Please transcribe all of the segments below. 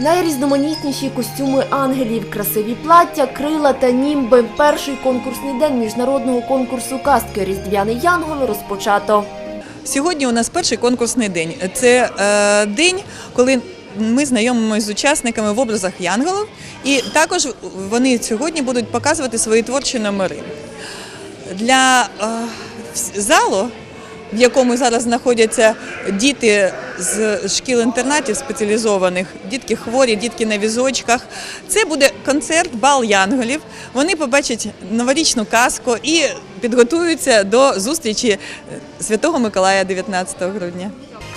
Найрізноманітніші костюми ангелів, красиві плаття, крила та німби. Перший конкурсний день міжнародного конкурсу кастки Різдвяний Янгол розпочато. Сьогодні у нас перший конкурсний день. Це е, день, коли ми знайомимося з учасниками в образах янголів, і також вони сьогодні будуть показувати свої творчі номери. Для е, залу, в якому зараз знаходяться діти з шкіл-інтернатів спеціалізованих, дітки хворі, дітки на візочках. Це буде концерт бал янголів. Вони побачать новорічну казку і підготуються до зустрічі Святого Миколая 19 грудня.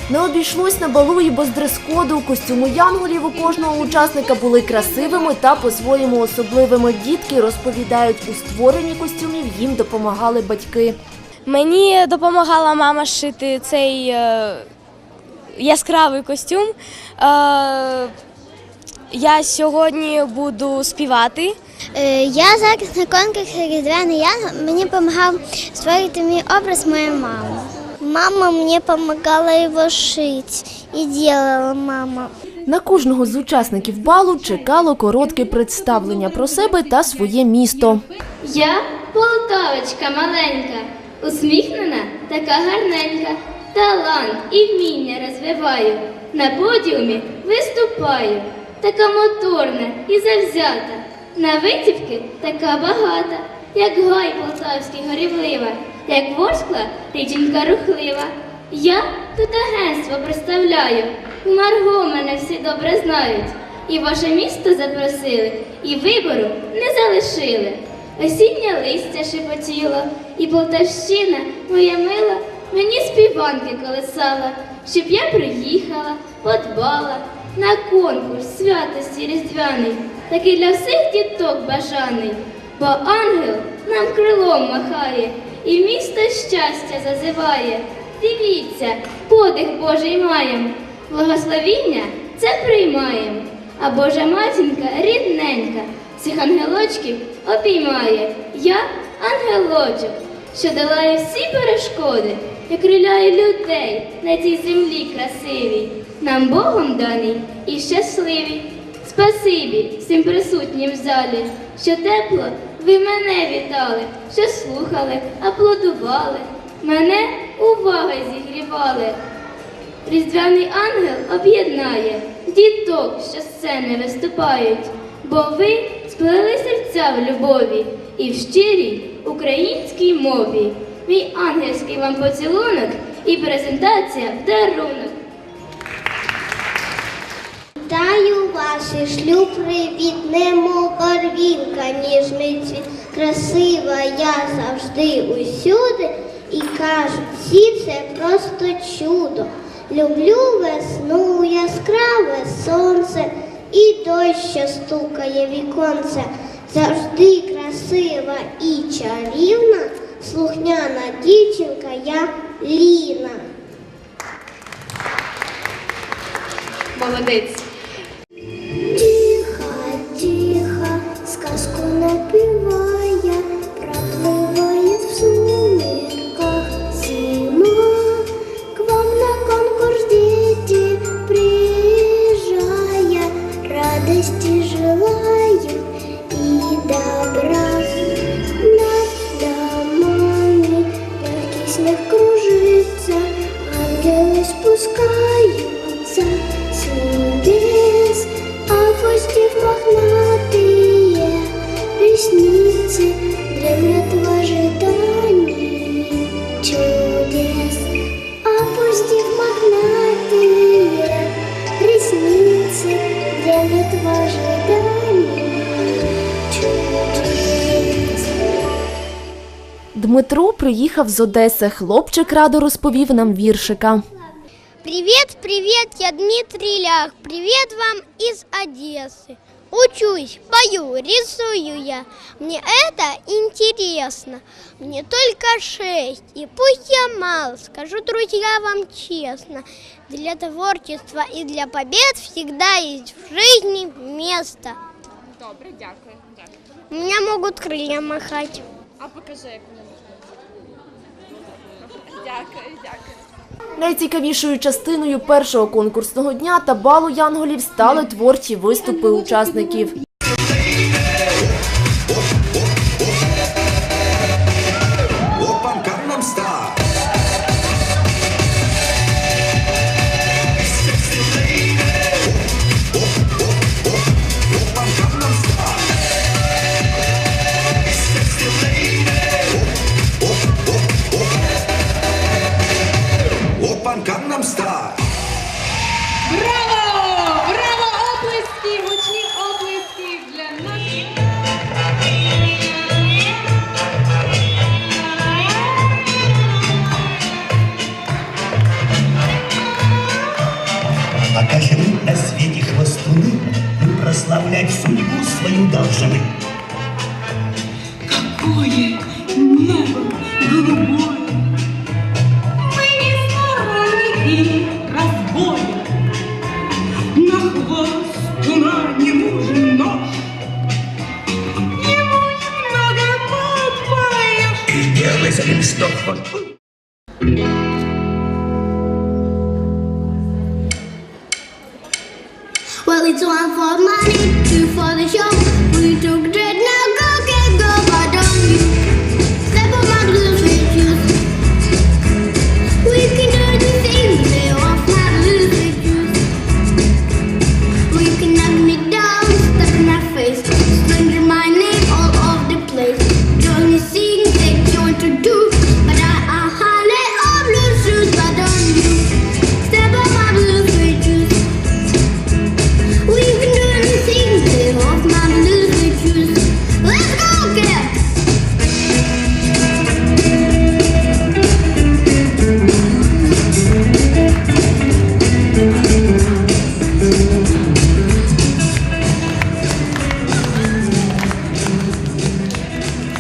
Не обійшлось на балу і без дрес-коду. Костюми янголів у кожного учасника були красивими та по-своєму особливими. Дітки розповідають, у створенні костюмів їм допомагали батьки. Мені допомагала мама шити цей е, яскравий костюм. Е, я сьогодні буду співати. Е, Я зараз на конкурсі Різдвяний Янгол. Мені допомагав створити мій образ моя мама. Мама мені допомагала його шити і робила мама. На кожного з учасників балу чекало коротке представлення про себе та своє місто. Я Полтавочка маленька, усміхнена, така гарненька. Талант і вміння розвиваю. На подіумі виступаю, така моторна і завзята. На витівки така багата, як гай полтавський горівлива, як ворскла річенька рухлива. Я тут агентство представляю, Марго мене всі добре знають. І ваше місто запросили, і вибору не залишили. Осіннє листя шепотіло, і Полтавщина, моя мила, мені співанки колесала, щоб я приїхала, подбала на конкурс святості різдвяний, такий для всіх діток бажаний, бо ангел нам крилом махає і місто щастя зазиває. Дивіться, подих Божий маєм, благословіння це приймаєм. А Божа матінка рідненька, цих ангелочків обіймає. Я ангелочок, що долає всі перешкоди і криляє людей на цій землі красивій, нам Богом даний і щасливій. Спасибі всім присутнім в залі, що тепло ви мене вітали, що слухали, аплодували, мене увагою зігрівали. Різдвяний ангел об'єднає діток, що сцени виступають, бо ви сплели серця в любові і в щирій українській мові. Мій ангельський вам поцілунок і презентація в дарунок. Вітаю вас і шлю привіт, немов барвінка, ніжний цвіт. Красива я завжди усюди, і кажуть, всі це просто чудо. Люблю весну, яскраве сонце і дощ, що стукає віконце. Завжди красива і чарівна, слухняна дівчинка я Ліна. Молодець. Снег кружится, Дмитро приїхав з Одеси. Хлопчик радо розповів нам віршика. Привет, привет, я Дмитрий Лях. Привет вам из Одессы. Учусь, пою, рисую я. Мне это интересно. Мне только шесть, и пусть я мал, скажу, друзья, вам честно. Для творчества и для побед всегда есть в жизни место. Добре, дякую. дякую. У меня могут крылья махать. А покажи, як воно Дякую, дякую. Найцікавішою частиною першого конкурсного дня та балу янголів стали творчі виступи учасників. Пока живы на свете хвостуны, Мы прославлять судьбу свою должны. Какое небо голубое! Мы не сторонники. To one for my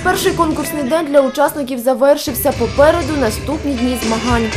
Перший конкурсний день для учасників завершився попереду наступні дні змагань.